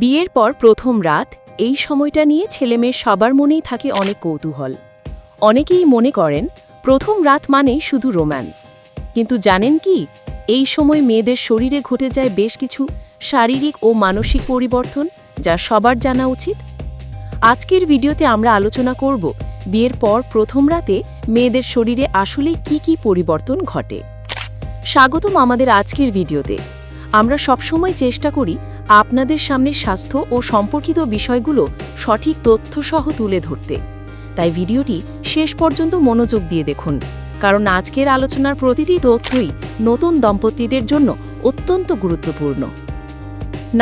বিয়ের পর প্রথম রাত, এই সময়টা নিয়ে ছেলেমেয়ের সবার মনেই থাকে অনেক কৌতূহল। অনেকেই মনে করেন, প্রথম রাত মানেই শুধু রোম্যান্স। কিন্তু জানেন কি, এই সময় মেয়েদের শরীরে ঘটে যায় বেশ কিছু শারীরিক ও মানসিক পরিবর্তন, যা সবার জানা উচিত। আজকের ভিডিওতে আমরা আলোচনা করব, বিয়ের পর প্রথম রাতে মেয়েদের শরীরে আসলে কি কি পরিবর্তন ঘটে। স্বাগতম আমাদের আজকের ভিডিওতে। আমরা সবসময় চেষ্টা করি আপনাদের সামনে স্বাস্থ্য ও সম্পর্কিত বিষয়গুলো সঠিক তথ্যসহ তুলে ধরতে। তাই ভিডিওটি শেষ পর্যন্ত মনোযোগ দিয়ে দেখুন, কারণ আজকের আলোচনার প্রতিটি তথ্যই নতুন দম্পতিদের জন্য অত্যন্ত গুরুত্বপূর্ণ।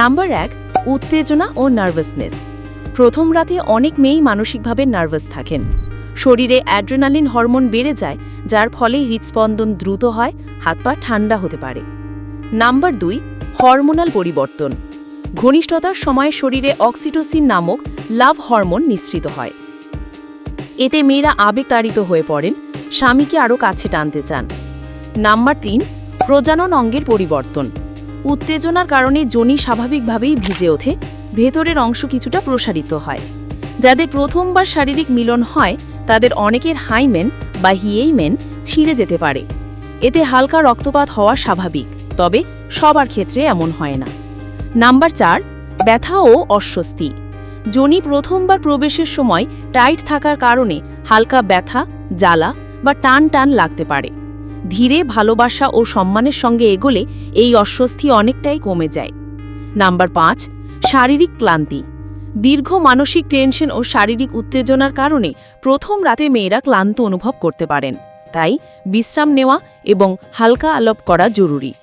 নাম্বার এক, উত্তেজনা ও নার্ভাসনেস। প্রথম রাতে অনেক মেয়েই মানসিকভাবে নার্ভাস থাকেন। শরীরে অ্যাড্রেনালিন হরমোন বেড়ে যায়, যার ফলে হৃদস্পন্দন দ্রুত হয়, হাত পা ঠান্ডা হতে পারে। নাম্বার দুই, হরমোনাল পরিবর্তন। ঘনিষ্ঠতার সময় শরীরে অক্সিটোসিন নামক লাভ হরমোন নিঃসৃত হয়। এতে মেয়েরা আবেগতাড়িত হয়ে পড়েন, স্বামীকে আরও কাছে টানতে চান। নাম্বার তিন, প্রজনন অঙ্গের পরিবর্তন। উত্তেজনার কারণে যোনি স্বাভাবিকভাবেই ভিজে ওঠে, ভেতরের অংশ কিছুটা প্রসারিত হয়। যাদের প্রথমবার শারীরিক মিলন হয়, তাদের অনেকের হাইমেন বা হিয়েইমেন ছিঁড়ে যেতে পারে। এতে হালকা রক্তপাত হওয়া স্বাভাবিক, তবে সবার ক্ষেত্রে এমন হয় না। নাম্বার চার, ব্যথা ও অস্বস্তি। যোনি প্রথমবার প্রবেশের সময় টাইট থাকার কারণে হালকা ব্যথা, জ্বালা বা টান টান লাগতে পারে। ধীরে ভালোবাসা ও সম্মানের সঙ্গে এগোলে এই অস্বস্তি অনেকটাই কমে যায়। নাম্বার পাঁচ, শারীরিক ক্লান্তি। দীর্ঘ মানসিক টেনশন ও শারীরিক উত্তেজনার কারণে প্রথম রাতে মেয়েরা ক্লান্ত অনুভব করতে পারেন। তাই বিশ্রাম নেওয়া এবং হালকা আলাপ করা জরুরি।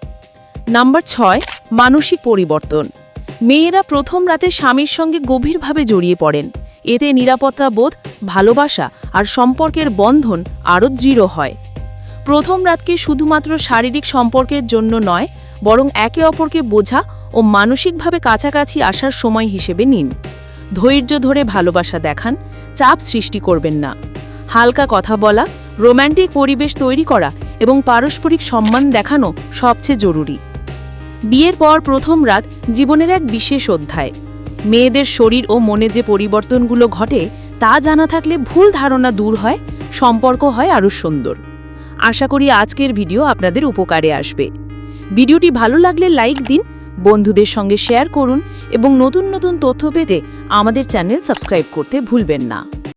নাম্বার ছয় মানসিক পরিবর্তন। মেয়েরা প্রথম রাতে স্বামীর সঙ্গে গভীরভাবে জড়িয়ে পড়েন। এতে নিরাপত্তা বোধ, ভালোবাসা আর সম্পর্কের বন্ধন আরও দৃঢ় হয়। প্রথম রাতকে শুধুমাত্র শারীরিক সম্পর্কের জন্য নয়, বরং একে অপরকে বোঝা ও মানসিকভাবে কাছাকাছি আসার সময় হিসেবে নিন। ধৈর্য ধরে ভালোবাসা দেখান, চাপ সৃষ্টি করবেন না। হালকা কথা বলা রোম্যান্টিক পরিবেশ তৈরি করা এবং পারস্পরিক সম্মান দেখানো সবচেয়ে জরুরি। বিয়ের পর প্রথম রাত জীবনের এক বিশেষ অধ্যায়। মেয়েদের শরীর ও মনে যে পরিবর্তনগুলো ঘটে, তা জানা থাকলে ভুল ধারণা দূর হয়, সম্পর্ক হয় আরও সুন্দর। আশা করি আজকের ভিডিও আপনাদের উপকারে আসবে। ভিডিওটি ভালো লাগলে লাইক দিন, বন্ধুদের সঙ্গে শেয়ার করুন এবং নতুন নতুন তথ্য পেতে আমাদের চ্যানেল সাবস্ক্রাইব করতে ভুলবেন না।